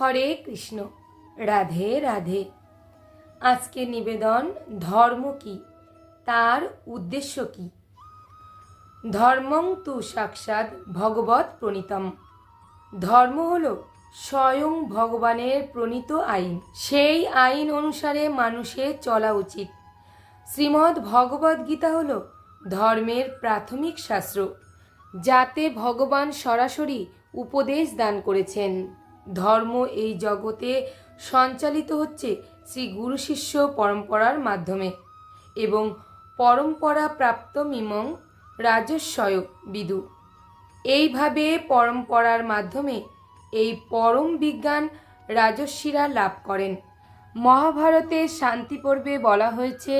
হরে কৃষ্ণ। রাধে রাধে। আজকে নিবেদন, ধর্ম কি? তার উদ্দেশ্য কি? ধর্মং তু সাক্ষাৎ ভগবত প্রণীতম। ধর্ম হল স্বয়ং ভগবানের প্রণীত আইন। সেই আইন অনুসারে মানুষের চলা উচিত। শ্রীমদ্ ভগবদ গীতা হল ধর্মের প্রাথমিক শাস্ত্র, যাতে ভগবান সরাসরি উপদেশ দান করেছেন। ধর্ম এই জগতে সঞ্চালিত হচ্ছে শ্রী গুরু শিষ্য পরম্পরার মাধ্যমে এবং পরম্পরা প্রাপ্ত মিমং রাজস্বয় বিদু। এইভাবে পরম্পরার মাধ্যমে এই পরম বিজ্ঞান রাজস্বীরা লাভ করেন। মহাভারতের শান্তি পর্বে বলা হয়েছে,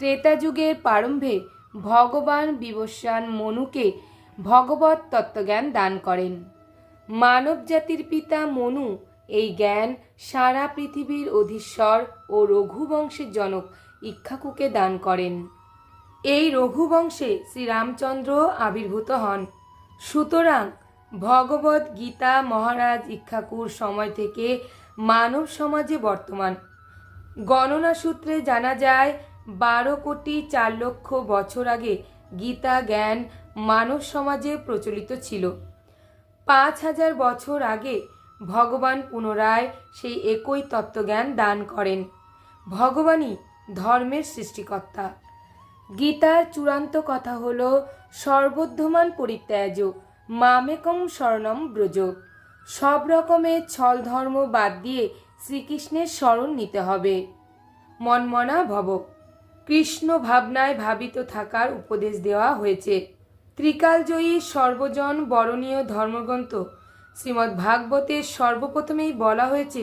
ত্রেতা যুগের প্রারম্ভে ভগবান বিবস্বান মনুকে ভগবত তত্ত্বজ্ঞান দান করেন। মানব জাতির পিতা মনু এই জ্ঞান সারা পৃথিবীর অধীশ্বর ও রঘুবংশের জনক ইক্ষাকুকে দান করেন। এই রঘুবংশে শ্রীরামচন্দ্র আবির্ভূত হন। সুতরাং ভগবত গীতা মহারাজ ইক্ষাকুর সময় থেকে মানব সমাজে বর্তমান। গণনা সূত্রে জানা যায়, বারো কোটি চার লক্ষ বছর আগে গীতা জ্ঞান মানব সমাজে প্রচলিত ছিল। পাঁচ হাজার বছর আগে ভগবান পুনরায় সেই একই তত্ত্বজ্ঞান দান করেন। ভগবানই ধর্মের সৃষ্টিকর্তা। গীতার চূড়ান্ত কথা হল সর্বধ্যমান পরিত্যাজ মামেকম স্বর্ণম ব্রজ। সব রকমের ছল ধর্ম বাদ দিয়ে শ্রীকৃষ্ণের স্মরণ নিতে হবে। মনমনা ভব। কৃষ্ণ ভাবনায় ভাবিত থাকার উপদেশ দেওয়া হয়েছে। ত্রিকালজয়ী সর্বজন বরণীয় ধর্মগ্রন্থ শ্রীমদ্ ভাগবতের সর্বপ্রথমেই বলা হয়েছে,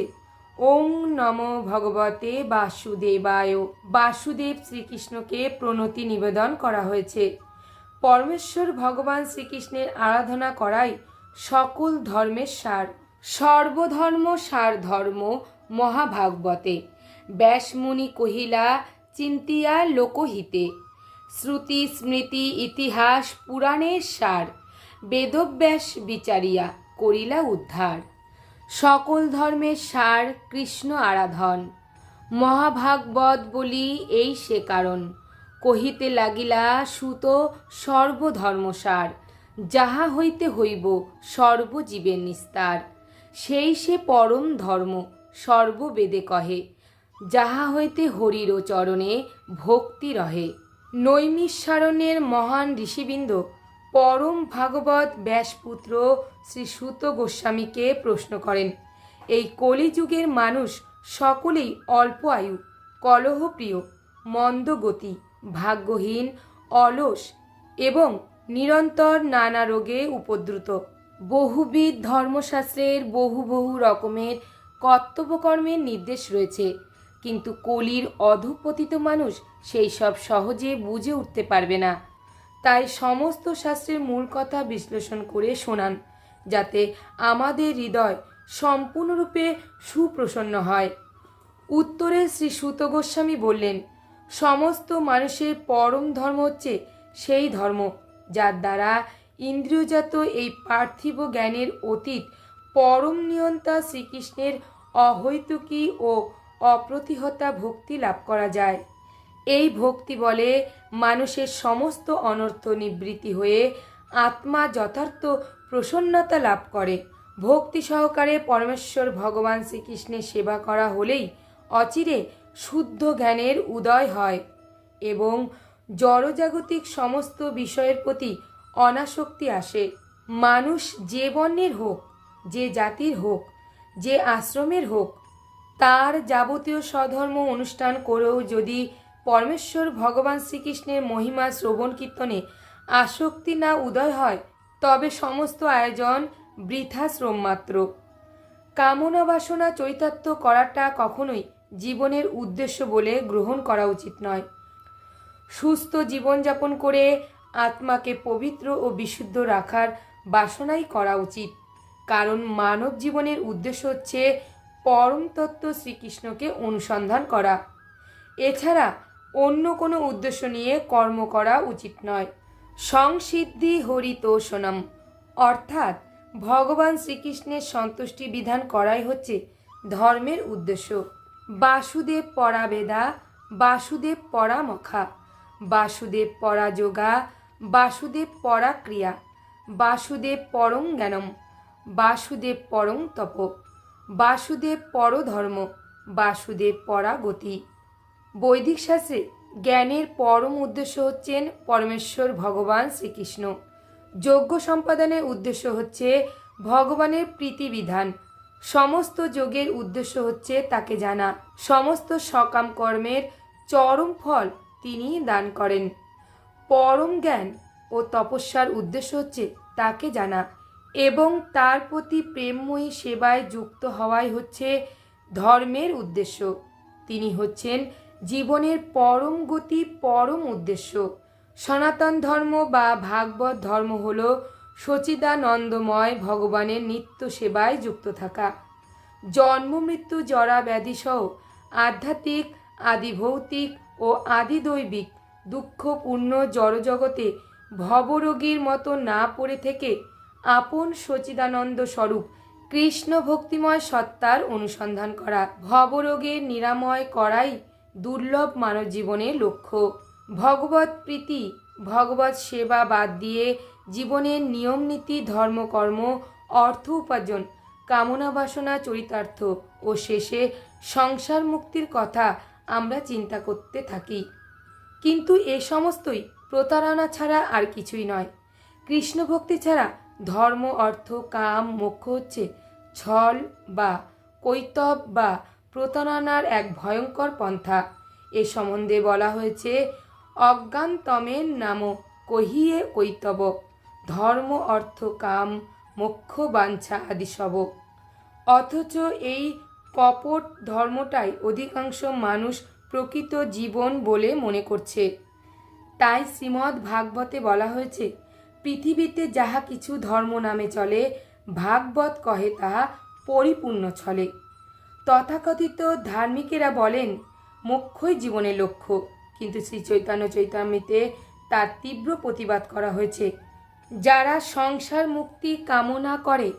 ওং নম ভগবতে বাসুদেবায়, বাসুদেব শ্রীকৃষ্ণকে প্রণতি নিবেদন করা হয়েছে। পরমেশ্বর ভগবান শ্রীকৃষ্ণের আরাধনা করাই সকল ধর্মের সার। সর্বধর্ম সার ধর্ম মহাভাগবতে। ব্যাসমুনি কহিলা, চিন্তিয়া লোকহিতে। শ্রুতি, স্মৃতি, ইতিহাস, পুরাণের সার, বেদব্যাস বিচারিয়া করিলা উদ্ধার। সকল ধর্মের সার, কৃষ্ণ আরাধন। মহাভাগবত বলি এই সে কারণ। কহিতে লাগিলা, সুত সর্বধর্মসার, যাহা হইতে হইব সর্বজীবের নিস্তার। সেই সে পরম ধর্ম, সর্ববেদে কহে, যাহা হইতে হরির চরণে ভক্তি রহে। নৈমিষারণ্যের মহান ঋষিবৃন্দ পরম ভাগবত ব্যাসপুত্র শ্রী সুত গোস্বামীকে প্রশ্ন করেন, এই কলিযুগের মানুষ সকলেই অল্প আয়ু, কলহপ্রিয় মন্দগতি ভাগ্যহীন, অলস এবং নিরন্তর নানা রোগে উপদ্রুত। বহুবিধ ধর্মশাস্ত্রের বহু বহু রকমের কর্তব্যকর্মের নির্দেশ রয়েছে। কিন্তু কলির অধপতিত মানুষ সেই সব সহজে বুঝে উঠতে পারবে না। তাই সমস্ত শাস্ত্রের মূল কথা বিশ্লেষণ করে শোনান, যাতে আমাদের হৃদয় সম্পূর্ণরূপে সুপ্রসন্ন হয়। উত্তরে শ্রী সুত গোস্বামী বললেন, সমস্ত মানুষের পরম ধর্ম হচ্ছে সেই ধর্ম, যার দ্বারা ইন্দ্রিয়জাত এই পার্থিব জ্ঞানের অতীত পরম নিয়ন্তা শ্রীকৃষ্ণের অহৈতুকী ও অপ্রতিহতা ভক্তি লাভ করা যায়। এই ভক্তি বলে মানুষের সমস্ত অনর্থ নিবৃত্তি হয়ে আত্মা যথার্থ প্রসন্নতা লাভ করে। ভক্তি সহকারে পরমেশ্বর ভগবান শ্রীকৃষ্ণের সেবা করা হলেই অচিরে শুদ্ধ জ্ঞানের উদয় হয় এবং জড়জাগতিক সমস্ত বিষয়ের প্রতি অনাসক্তি আসে। মানুষ যে বর্ণের হোক, যে জাতির হোক, যে আশ্রমের হোক তার যাবতীয় স্বধর্ম অনুষ্ঠান করেও যদি পরমেশ্বর ভগবান শ্রীকৃষ্ণের মহিমা শ্রবণ কীর্তনে আসক্তি না উদয় হয়, তবে সমস্ত আয়োজন বৃথা শ্রম মাত্র কামনা বাসনা চৈতাত্য করাটা কখনোই জীবনের উদ্দেশ্য বলে গ্রহণ করা উচিত নয়। সুস্থ জীবনযাপন করে আত্মাকে পবিত্র ও বিশুদ্ধ রাখার বাসনাই করা উচিত। কারণ মানব জীবনের উদ্দেশ্য হচ্ছে পরম তত্ত্ব শ্রীকৃষ্ণকে অনুসন্ধান করা। এছাড়া অন্য কোনো উদ্দেশ্য নিয়ে কর্ম করা উচিত নয়। সংসিদ্ধি হরিতোষণম। অর্থাৎ ভগবান শ্রীকৃষ্ণের সন্তুষ্টি বিধান করাই হচ্ছে ধর্মের উদ্দেশ্য। বাসুদেব পরাবেদা, বাসুদেব পরামখা, বাসুদেব পরাযোগা বাসুদেব পরাক্রিয়া, বাসুদেব পরং জ্ঞানম, বাসুদেব পরং তপ। বাসুদেব পরধর্ম, বাসুদেব পরাগতি। বৈদিক শাস্ত্রে জ্ঞানের পরম উদ্দেশ্য হচ্ছেন পরমেশ্বর ভগবান শ্রীকৃষ্ণ। যজ্ঞ সম্পাদনের উদ্দেশ্য হচ্ছে ভগবানের প্রীতিবিধান। সমস্ত যোগের উদ্দেশ্য হচ্ছে তাকে জানা। সমস্ত সকাম কর্মের চরম ফল তিনি দান করেন। পরম জ্ঞান ও তপস্যার উদ্দেশ্য হচ্ছে তাকে জানা। এবং তার প্রতি প্রেমময়ী সেবায় যুক্ত হওয়াই হচ্ছে ধর্মের উদ্দেশ্য। তিনি হচ্ছেন জীবনের পরম গতি, পরম উদ্দেশ্য। সনাতন ধর্ম বা ভাগবত ধর্ম হল সচিদানন্দময় ভগবানের নিত্য সেবায় যুক্ত থাকা। জন্ম, মৃত্যু, জরা ব্যাধিসহ আধ্যাত্মিক আদি ভৌতিক ও আদি দৈবিক দুঃখপূর্ণ জড়জগতে ভবরোগীর মতো না পড়ে থেকে আপন সচিদানন্দ স্বরূপ, কৃষ্ণ ভক্তিময় সত্তার অনুসন্ধান করা। ভবরোগের নিরাময় করাই দুর্লভ মানব জীবনের লক্ষ্য। ভগবত প্রীতি ভগবত সেবা বাদ দিয়ে জীবনের নিয়ম নীতি ধর্মকর্ম অর্থ উপার্জন, কামনা বাসনা, চরিতার্থ ও শেষে সংসার মুক্তির কথা আমরা চিন্তা করতে থাকি। কিন্তু এ সমস্তই প্রতারণা ছাড়া আর কিছুই নয়। কৃষ্ণ ভক্তি ছাড়া ধর্ম, অর্থ, কাম, মোক্ষ হচ্ছে ছল বা কৈতব বা প্রতারণার এক ভয়ঙ্কর পন্থা। এ সম্বন্ধে বলা হয়েছে অজ্ঞানতমের নাম কহিয়ে কৈতব। ধর্ম, অর্থ, কাম, মোক্ষ, বাঞ্ছা আদি সব। অথচ এই কপট ধর্মটাই অধিকাংশ মানুষ প্রকৃত জীবন বলে মনে করছে। তাই শ্রীমদ্ ভাগবতে বলা হয়েছে পৃথিবীতে যাহা কিছু ধর্ম নামে চলে, ভাগবত কহে তাহা পরিপূর্ণ ছলে। তথাকথিত ধার্মিকেরা বলেন, মোক্ষই জীবনের লক্ষ্য। কিন্তু শ্রী চৈতন্য চৈতামিতে তার তীব্র প্রতিবাদ করা হয়েছে। যারা সংসার মুক্তি কামনা করে,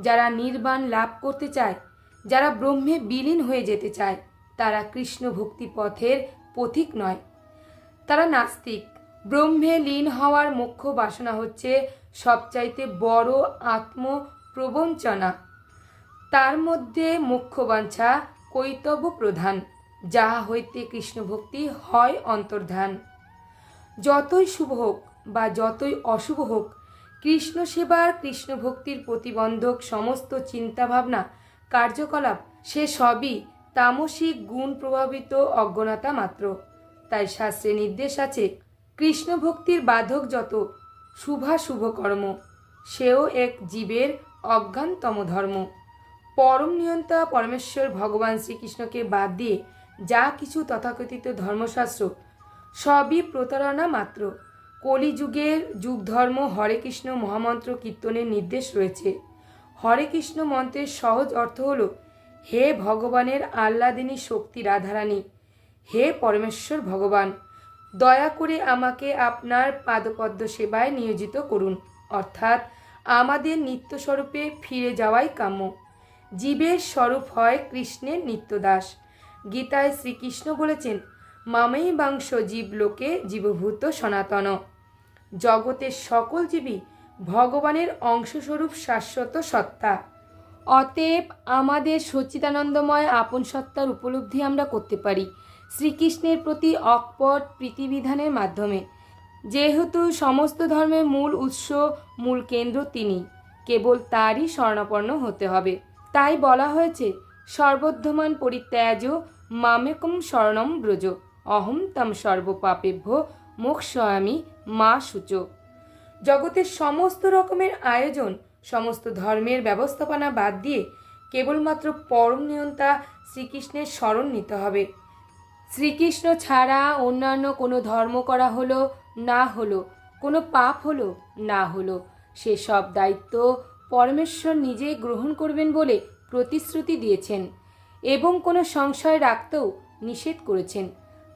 যারা নির্বাণ লাভ করতে চায়, যারা ব্রহ্মে বিলীন হয়ে যেতে চায়, তারা কৃষ্ণ ভক্তি পথের পথিক নয়। তারা নাস্তিক। ব্রহ্মে লীন হওয়ার মুখ্য বাসনা হচ্ছে সবচাইতে বড় আত্ম প্রবঞ্চনা তার মধ্যে মুখ্য বাঞ্ছা কৈতব্য প্রধান যাহা হইতে কৃষ্ণ ভক্তি হয় অন্তর্ধান। যতই শুভ হোক বা যতই অশুভ হোক, কৃষ্ণ সেবার কৃষ্ণ ভক্তির প্রতিবন্ধক সমস্ত চিন্তাভাবনা, কার্যকলাপ, সে সবই তামসিক গুণ প্রভাবিত অজ্ঞানতা মাত্র। তাই শাস্ত্রে নির্দেশ আছে কৃষ্ণ ভক্তির বাধক যত শুভাশুভ কর্ম। সেও এক জীবের অজ্ঞানতম ধর্ম। পরম নিয়ন্তা পরমেশ্বর ভগবান শ্রীকৃষ্ণকে বাদ দিয়ে যা কিছু তথাকথিত ধর্মশাস্ত্র, সবই প্রতারণা মাত্র। কলিযুগের যুগ ধর্ম হরে কৃষ্ণ মহামন্ত্র কীর্তনের নির্দেশ রয়েছে। হরে কৃষ্ণ মন্ত্রের সহজ অর্থ হল, হে ভগবানের আহ্লাদিনী শক্তি রাধারানী, হে পরমেশ্বর ভগবান। দয়া করে আমাকে আপনার পাদপদ্ম সেবায় নিয়োজিত করুন, অর্থাৎ আমাদের নিত্যস্বরূপে ফিরে যাওয়াই কাম্য। জীবের স্বরূপ হয় কৃষ্ণের নিত্যদাস। গীতায় শ্রীকৃষ্ণ বলেছেন মামেই বাংশ জীবলোকে জীবভূত সনাতন। জগতের সকল জীবই ভগবানের অংশস্বরূপ শাশ্বত সত্তা। অতএব আমাদের সচ্চিদানন্দময় আপন সত্তার উপলব্ধি আমরা করতে পারি। শ্রীকৃষ্ণের প্রতি অকপট প্রীতিবিধানের মাধ্যমে। যেহেতু সমস্ত ধর্মের মূল উৎস, মূল কেন্দ্র তিনি, কেবল তারই স্বর্ণাপন্ন হতে হবে। তাই বলা হয়েছে, সর্বদ্ধমান পরিত্যাজ মামেকম স্বর্ণম ব্রজ, অহম তম সর্বপাপেভ্য মোক্ষয়ামি মা সূচ। জগতের সমস্ত রকমের আয়োজন, সমস্ত ধর্মের ব্যবস্থাপনা বাদ দিয়ে কেবলমাত্র পরম নিয়ন্তা শ্রীকৃষ্ণের স্মরণ নিতে হবে। শ্রীকৃষ্ণ ছাড়া অন্যান্য কোনো ধর্ম করা হলো, না হলো, কোনো পাপ হলো, না হলো। সেসব দায়িত্ব পরমেশ্বর নিজেই গ্রহণ করবেন বলে প্রতিশ্রুতি দিয়েছেন এবং কোনো সংশয় রাখতেও নিষেধ করেছেন।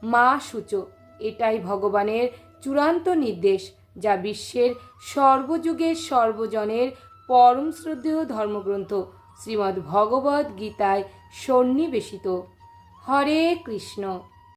মা সূচ এটাই ভগবানের চূড়ান্ত নির্দেশ, যা বিশ্বের সর্বযুগের সর্বজনের পরম শ্রদ্ধেয় ধর্মগ্রন্থ, শ্রীমদ্ ভগবদ্ গীতায় সন্নিবেশিত। হরে কৃষ্ণ